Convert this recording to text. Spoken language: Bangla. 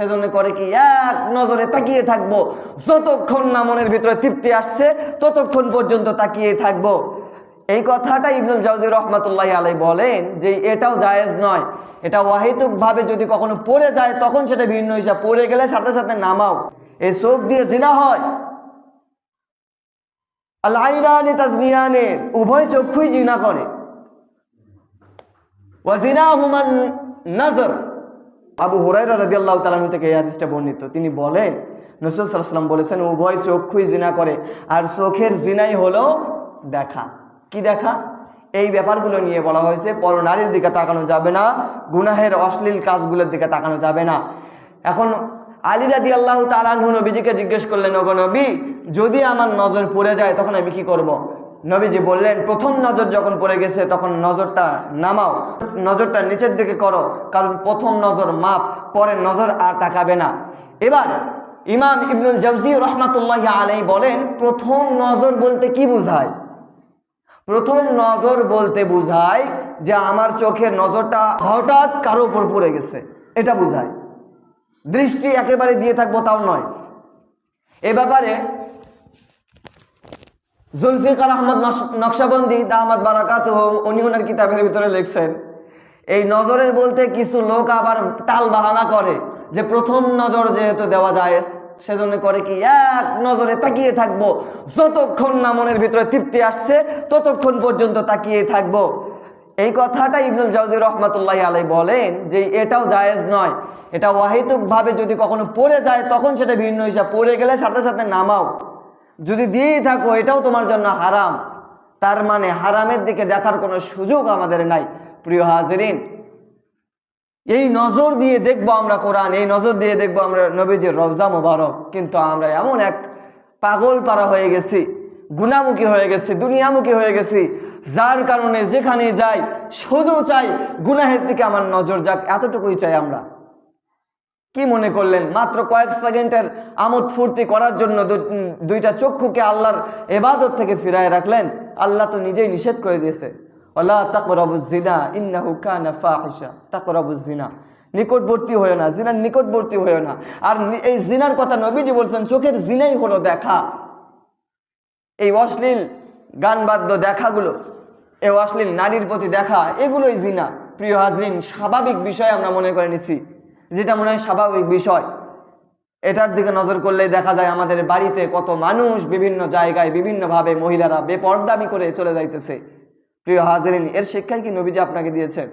সেজন্য করে কি এক নজরে তাকিয়ে থাকব। যতক্ষণ না মনের ভিতরে তৃপ্তি আসছে, ততক্ষণ পর্যন্ত তাকিয়ে থাকব। এই কথাটা ইবনুল জাউজি রহমাতুল্লাহ আলাই বলেন যে এটাও জায়েজ নয়। এটা ওয়াহিতুক ভাবে যদি কখনো পড়ে যায়, তখন সেটা ভিন্ন হিসাব। পড়ে গেলে সাথে সাথে নামাও। এই চোখ দিয়ে জিনা হয়। আল্লাহ তাজনিয়ানে, উভয় চক্ষুই জিনা করে। ওয়াজিনা হুমান নজর। আবু হুরাইরা রাজি আল্লাহ তাআলা থেকে এই হাদিসটা বর্ণিত। তিনি বলেন নসরুল সাল্লাম বলেছেন, উভয় চক্ষুই জিনা করে, আর চোখের জিনাই হলো দেখা। কি দেখা? এই ব্যাপারগুলো নিয়ে বলা হয়েছে, পর নারীর দিকে তাকানো যাবে না, গুনাহের অশ্লীল কাজগুলোর দিকে তাকানো যাবে না। এখন আলী রাদি আল্লাহ তালাহু নবীজিকে জিজ্ঞেস করলেন, ওগো নবী, যদি আমার নজর পড়ে যায়, তখন আমি কি করব। নবীজি বললেন, প্রথম নজর যখন পড়ে গেছে, তখন নজরটা নামাও। নজরটা নিচের দিকে করো, কারণ প্রথম নজর মাপ পরে নজর আর তাকাবে না। এবার ইমাম ইবনুল জৌজি রহমাতুল্লাহ আলাই বলেন, প্রথম নজর বলতে কি বোঝায়? প্রথম নজর বলতে বোঝায় যে আমার চোখের নজরটা হঠাৎ কারও উপর পড়ে গেছে। এটা বোঝায়। দৃষ্টি একেবারে দিয়ে থাকব তাও নয়। এ ব্যাপারে জুলফিকার আহমদ নকশ- নকশবন্দি দামাদ বারাকাত উনি ওনার কিতাবের ভিতরে লিখছেন, এই নজরের বলতে কিছু লোক আবার টাল বাহানা করে যে প্রথম নজর যেহেতু দেওয়া যায় সেজন্য করে কি এক নজরে তাকিয়ে থাকব। যতক্ষণ না মনের ভিতরে তৃপ্তি আসছে, ততক্ষণ পর্যন্ত তাকিয়ে থাকব। এই কথাটা ইবনুল জাউজি রহমাতুল্লাহ আলাই বলেন যে এটাও জায়েজ নয়। এটা ওয়াহিতুক ভাবে যদি কখনো পড়ে যায়, তখন সেটা ভিন্ন হিসাব। পড়ে গেলে সাথে সাথে নামাও। যদি দিয়েই থাকো, এটাও তোমার জন্য হারাম। তার মানে হারামের দিকে দেখার কোনো সুযোগ আমাদের নাই, প্রিয় হাজরিন। এই নজর দিয়ে দেখব আমরা কোরআন, এই নজর দিয়ে দেখব আমরা নবীজির রওজা মোবারক। কিন্তু আমরা এমন এক পাগল পারা হয়ে গেছি, গুণামুখী হয়ে গেছি, দুনিয়ামুখী হয়ে গেছি, যার কারণে যেখানে যাই, শুধু চাই, গুনাহের দিকে আমার নজর যাক, এতটুকুই চাই আমরা। কি মনে করলেন? মাত্র কয়েক সেকেন্ডের আমোদ ফুর্তি করার জন্য দুইটা চক্ষুকে আল্লাহর এবাদত থেকে ফিরায় রাখলেন। আল্লাহ তো নিজেই নিষেধ করে দিয়েছে। ওলা তাকরাবুজিনা ইন্নাহু কানা ফাহিশা। তাকরাবুজিনা নিকটবর্তী হয়েও না জিনার নিকটবর্তী হয়েও না। আর এই জিনার কথা নবীজি বলছেন, চোখের জিনাই হলো দেখা। এই অশ্লীল গান বাদ্য দেখাগুলো, এই অশ্লীল নারীর প্রতি দেখা, এগুলোই জিনা প্রিয় হাজরিন, স্বাভাবিক বিষয় আমরা মনে করে নিছি যেটা মনে হয় স্বাভাবিক বিষয়। এটার দিকে নজর করলে দেখা যায় আমাদের বাড়িতে কত মানুষ বিভিন্ন জায়গায় বিভিন্নভাবে মহিলারা বেপর্দামি করে চলে যাইতেছে। প্রিয় হাজরিন, এর শিক্ষাই কি নবীজি আপনাকে দিয়েছেন?